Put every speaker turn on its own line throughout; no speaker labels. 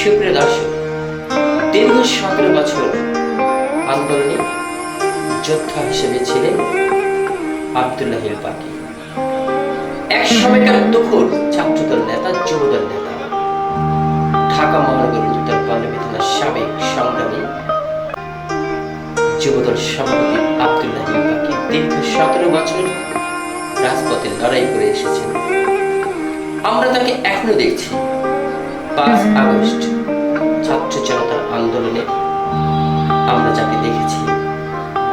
সুপ্রিয় দর্শক, দীর্ঘ সতেরো বছর আন্দোলনে যোদ্ধা হিসেবে ছিলেন আবদুল্লাহ পাকি এক সময়কার দুপুর ছাত্রদল নেতা, যুবদল নেতা। ঢাকা মহানগর উত্তর থানার সাবেক সংগ্রামী যুবদল সভাপতি আবদুল্লাহ পাকি দীর্ঘ সতেরো বছর রাজপথে লড়াই করে এসেছেন। আমরা তাকে এখনও দেখছি। পাঁচ আগস্ট ছাত্র জনতার আন্দোলনে আমরা যাকে দেখেছি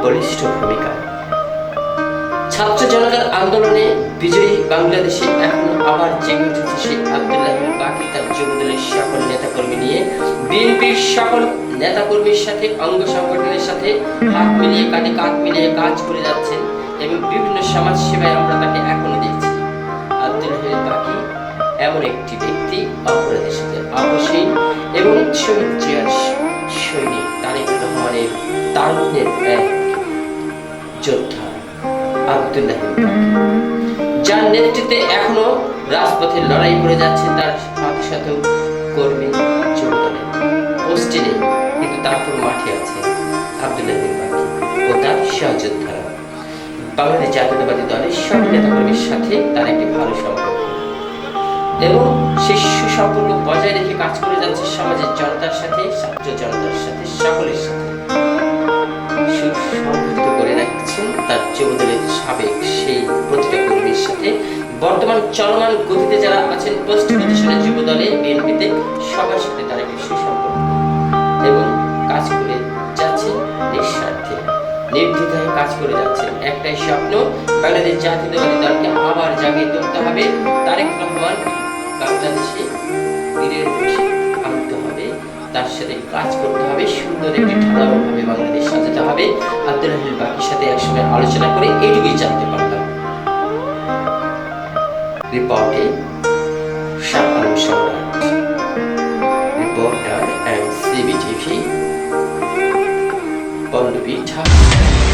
বলিষ্ঠ ভূমিকা। ছাত্র জনতার আন্দোলনে বিজয়ী বাংলাদেশে এখন আবার জেগে উঠেছে আবদুল্লাহ বাকি তার যুবদলের সকল নেতাকর্মী নিয়ে। বিএনপির সকল নেতাকর্মীর সাথে, অঙ্গ সংগঠনের সাথে হাত মিলিয়ে, কাঁধে কাঁধ মিলিয়ে কাজ করে যাচ্ছেন এবং বিভিন্ন সমাজ সেবায় আমরা তাকে এখনও দেখছি। আবদুল্লাহ বাকি এমন একটি ব্যক্তি। অপরাধের সাথে আপোষহীন এবং সৈনিক তারেক রহমানের এক যোদ্ধা আবদুল্লাহ যার নেতৃত্বে এখনও রাজপথে লড়াই করে যাচ্ছে তার সাথে সাথে কর্মী কিন্তু তারপর মাঠে আছে আবদুল্লাহ ও তার সহযোদ্ধারা। বাংলাদেশ জাতীয়তাবাদী দলের সব নেতাকর্মীর সাথে তার একটি ভালো সম্পর্ক এবং সেই সুসম্পর্ক বজায় রেখে কাজ করে যাচ্ছে সমাজের জনতার সাথে, ছাত্র জনতার সাথে, সকলের সাথে। সুসংগঠিত করে রাখছেন তার যুবদলের সাবেক সেই প্রতিটা কর্মীর সাথে। বর্তমান চলমান গতিতে যারা আছেন, পোস্ট পজিশনের যুব দলে বিএনপিতে সবার সাথে তার একটি সুসম্পর্ক এবং কাজ করে যাচ্ছেন নিঃস্বার্থে। নির্দ্বিধায় কাজ করে যাচ্ছেন। একটাই স্বপ্ন, বাংলাদেশ জাতীয়তাবাদী দলকে আবার জাগিয়ে তুলতে হবে। বাংলাদেশে ধীরে আনতে হবে, তার সাথে কাজ করতে হবে, সুন্দর একটি ঢালাওভাবে বাংলাদেশ সাজাতে হবে। আব্দুল হামিদ বাকির সাথে একসঙ্গে আলোচনা করে এইটুকুই জানতে পারলাম। রিপোর্টে Shah Alam Samrat, reporter and CBTV Pallavi Thakur.